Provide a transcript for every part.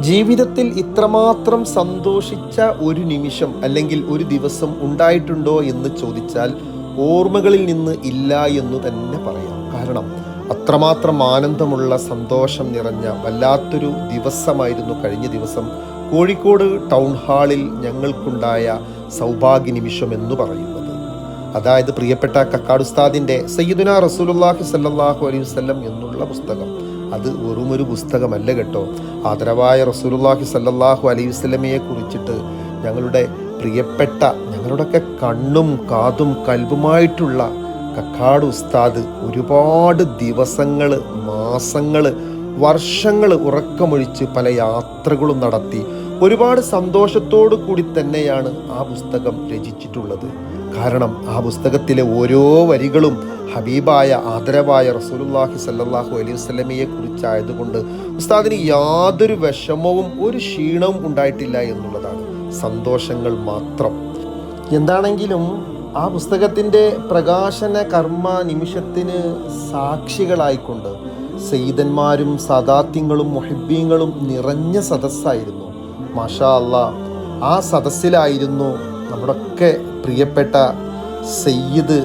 ജീവിതത്തിൽ ഇത്രമാത്രം സന്തോഷിച്ച ഒരു നിമിഷം അല്ലെങ്കിൽ ഒരു ദിവസം ഉണ്ടായിട്ടുണ്ടോ എന്ന് ചോദിച്ചാൽ ഓർമ്മകളിൽ നിന്ന് ഇല്ല എന്ന് തന്നെ പറയാം. കാരണം അത്രമാത്രം ആനന്ദമുള്ള സന്തോഷം നിറഞ്ഞ വല്ലാത്തൊരു ദിവസമായിരുന്നു കഴിഞ്ഞ ദിവസം കോഴിക്കോട് ടൗൺ ഹാളിൽ ഞങ്ങൾക്കുണ്ടായ സൗഭാഗ്യ നിമിഷം എന്ന് പറയുന്നത്. അതായത് പ്രിയപ്പെട്ട കക്കാടുസ്താദിന്റെ സയ്യിദുന റസൂലുള്ളാഹി സല്ലാഹു അലൈഹി എന്നുള്ള പുസ്തകം. അത് വെറുമൊരു പുസ്തകമല്ല കേട്ടോ. ആദരവായ റസൂലുള്ളാഹി സല്ലല്ലാഹു അലൈഹി വസല്ലമയെ കുറിച്ചിട്ട് ഞങ്ങളുടെ പ്രിയപ്പെട്ട ഞങ്ങളുടെയൊക്കെ കണ്ണും കാതും കൽബുമായിട്ടുള്ള കക്കാട് ഉസ്താദ് ഒരുപാട് ദിവസങ്ങൾ മാസങ്ങൾ വർഷങ്ങൾ ഉറക്കമൊഴിച്ച് പല യാത്രകളും നടത്തി. ഒരുപാട് സന്തോഷത്തോടു കൂടി തന്നെയാണ് ആ പുസ്തകം രചിച്ചിട്ടുള്ളത്. കാരണം ആ പുസ്തകത്തിലെ ഓരോ വരികളും ഹബീബായ ആദരവായ റസൂലുള്ളാഹി സല്ലല്ലാഹു അലൈഹി വസല്ലമയെ കുറിച്ചായതുകൊണ്ട് ഉസ്താദിന് യാതൊരു വിഷമവും ഒരു ക്ഷീണവും ഉണ്ടായിട്ടില്ല എന്നുള്ളതാണ് സന്തോഷങ്ങൾ മാത്രം. എന്താണെങ്കിലും ആ പുസ്തകത്തിന്റെ പ്രകാശന കർമ്മ നിമിഷത്തിന് സാക്ഷികളായിക്കൊണ്ട് സെയ്തന്മാരും സദാത്യങ്ങളും മൊഹിബീങ്ങളും നിറഞ്ഞ സദസ്സായിരുന്നു. മാഷാ ആ സദസ്സിലായിരുന്നു നമ്മുടെയൊക്കെ പ്രിയപ്പെട്ട സയ്യിദ്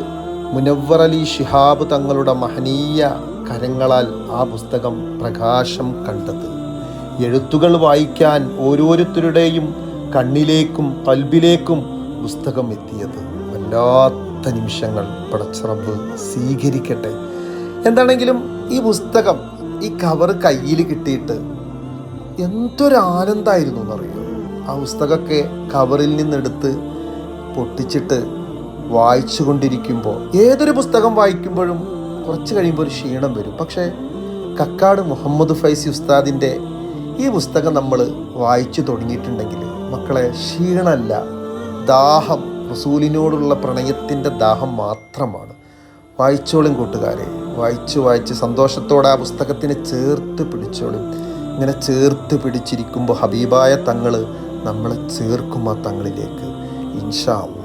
മുനവർ അലി ഷിഹാബ് തങ്ങളുടെ മഹനീയ കരങ്ങളാൽ ആ പുസ്തകം പ്രകാശം കണ്ടത്. എഴുത്തുകൾ വായിക്കാൻ ഓരോരുത്തരുടെയും കണ്ണിലേക്കും പൽബിലേക്കും പുസ്തകം എത്തിയത്. വല്ലാത്ത നിമിഷങ്ങൾ പടച്ചറബ് സ്വീകരിക്കട്ടെ. എന്താണെങ്കിലും ഈ പുസ്തകം ഈ കവർ കയ്യിൽ കിട്ടിയിട്ട് എന്തൊരു ആനന്ദമായിരുന്നു എന്നറിയോ? ആ പുസ്തകമൊക്കെ കവറിൽ നിന്നെടുത്ത് പൊട്ടിച്ചിട്ട് വായിച്ചു കൊണ്ടിരിക്കുമ്പോൾ ഏതൊരു പുസ്തകം വായിക്കുമ്പോഴും കുറച്ച് കഴിയുമ്പോൾ ഒരു ക്ഷീണം വരും. പക്ഷേ കക്കാട് മുഹമ്മദ് ഫൈസി ഉസ്താദിന്റെ ഈ പുസ്തകം നമ്മൾ വായിച്ചു തുടങ്ങിയിട്ടുണ്ടെങ്കിൽ മക്കളെ ക്ഷീണമല്ല. ദാഹം റസൂലിനോടുള്ള പ്രണയത്തിന്റെ ദാഹം മാത്രമാണ്. വായിച്ചോളും കൂട്ടുകാരെ. വായിച്ചു വായിച്ച് സന്തോഷത്തോടെ ആ പുസ്തകത്തിനെ ചേർത്ത് പിടിച്ചോളും. ഇങ്ങനെ ചേർത്ത് പിടിച്ചിരിക്കുമ്പോൾ ഹബീബായ തങ്ങൾ നമ്മളെ ചേർക്കും ആ തങ്ങളിലേക്ക്. ഇൻഷാ അല്ലാ.